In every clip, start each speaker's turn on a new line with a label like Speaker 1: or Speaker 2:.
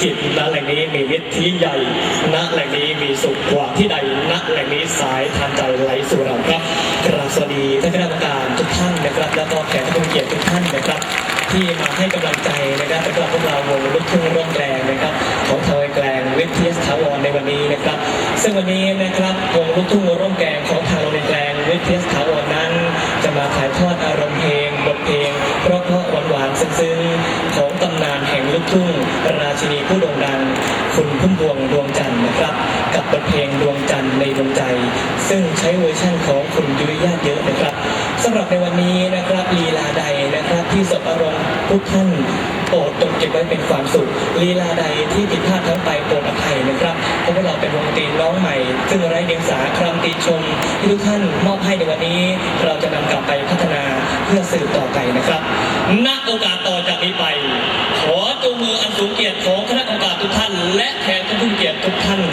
Speaker 1: ที่พิจณแหล่งนี้มีวิทย์ที่ใหญ่ณแหล่งนี้มีสุขกว่าที่ใดณแหล่งนี้สายทานใจไหลสู่เราครับกราบสวัสดีท่านคณะกรรมการทุกท่านนะครับ แล้วก็แขกผู้เกียรติทุกท่านนะครับ ที่มาให้กำลังใจนะครับสำหรับพวกเราวงลูกทุ่งร่วมแรงนะครับ ของทอยแกลงวิทยาสถาวรในวันนี้นะครับ ซึ่งวันนี้นะครับวงลูกทุ่งร่วมแกงของทางโรงเรียนแกลงวิทยาสถาวรนั้น จะมาถ่ายทอดอารมณ์เพลงบทเพลงเพราะเพราะหวานหวานๆซึ้งๆ กทุ่งราชินีผู้โด่งดัง คุณพุ่มพวงดวงจันทร์นะครับ กับบทเพลงดวงจันทร์ในดวงใจ ซึ่งใช้เวอร์ชั่นของคุณยุ้ยญาติเยอะนะครับสำหรับในวันนี้นะครับลีลาใดนะครับที่สบอารมณ์ทุกท่านโปรดจงเก็บไว้เป็นความสุขลีลาใดที่ผิดพลาดทั้งไปโปรดอภัยนะครับเพราะว่าเราเป็นวงดนตรีน้องใหม่ ซึ่งไร้เดียงสาคำติชมที่ทุกท่านมอบให้ในวันนี้ เราจะนำกลับไปพัฒนาเพื่อสืบต่อไปนะครับณโอกาสต่อ ทุกท่าน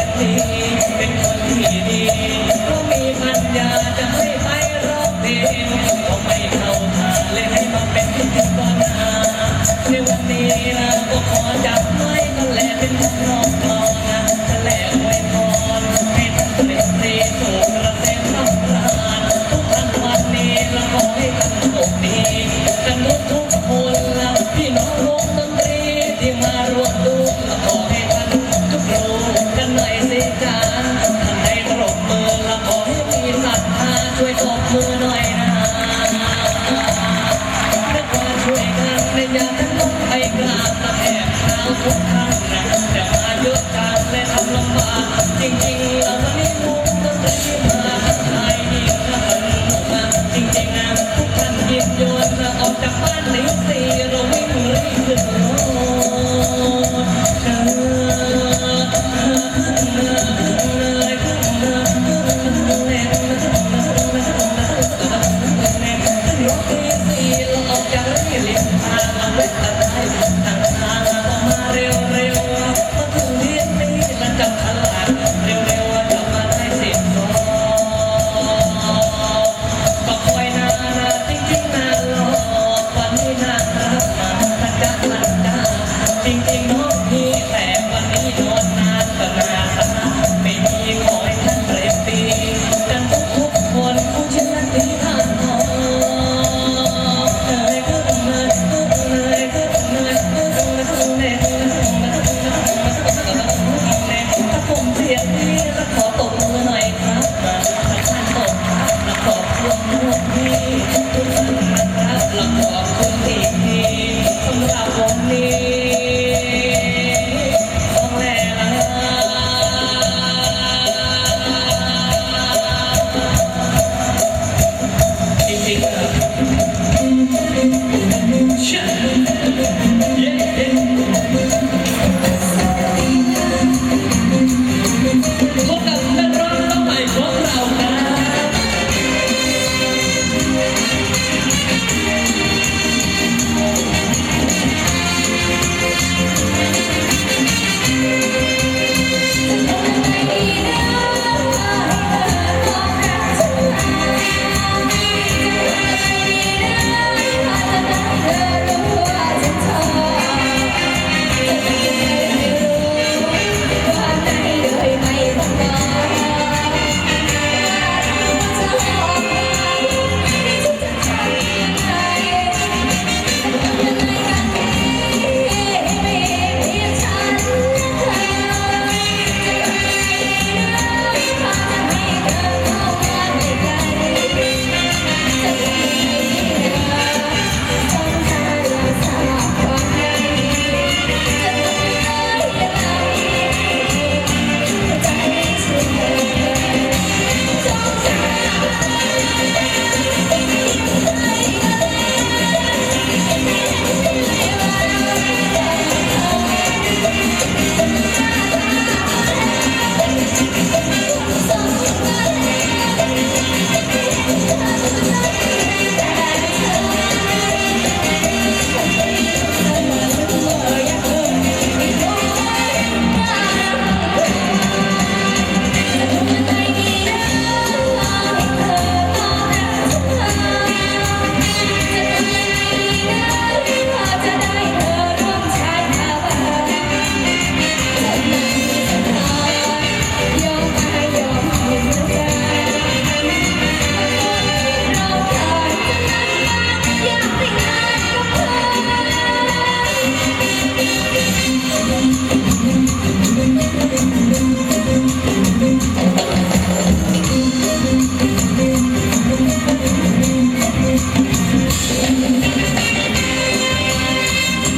Speaker 1: แก